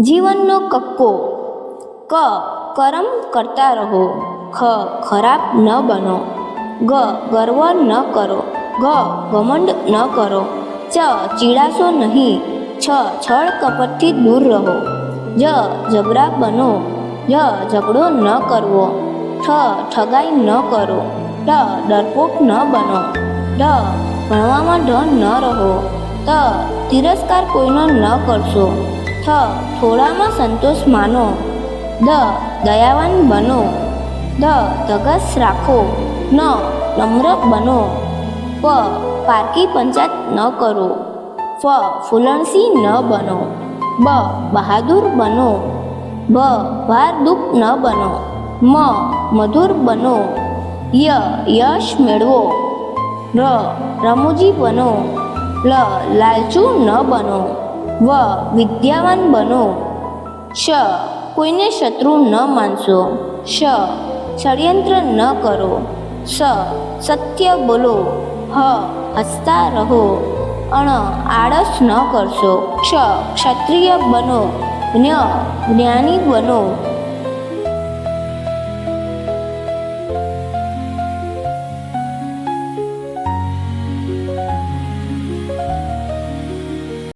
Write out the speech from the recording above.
જીવનનો કક્કો. ક, કરમ કરતા રહો. ખ, ખરાબ ન બનો. ગ, ગર્વ ન કરો. ઘ ઘમંડ ન કરો. ચ, ચીડાશો નહીં. છ, છળ કપટથી દૂર રહો. જ જબરા બનો. જ ઝઘડો ન કરવો. ઠ, ઠગાઈ ન કરો. ડ ડરપોક ન બનો. ડ, ભણવામાં ઢ ન રહો. ત, તિરસ્કાર કોઈનો ન કરશો. થ, થોડામાં સંતોષ માનો. દ, દયાવાન બનો. ધ, ધગસ રાખો. ન, નમ્ર બનો. પ, પારકી પંચાત ન કરો. ફ, ફૂલણસી ન બનો. બ, બહાદુર બનો. બ, ભાર દુઃખ ન બનો. મ, મધુર બનો. ય, યશ મેળવો. ર, રમૂજી બનો. લ, લાલચુ ન બનો. વ વિદ્યાવાન બનો. શ કોઈને શત્રુ ન માનશો. શ ષડયંત્ર ન કરો. સ સત્ય બોલો. હ હસતા રહો. અણ આળસ ન કરશો. ક્ષ ક્ષત્રિય બનો. જ્ઞ જ્ઞાની બનો.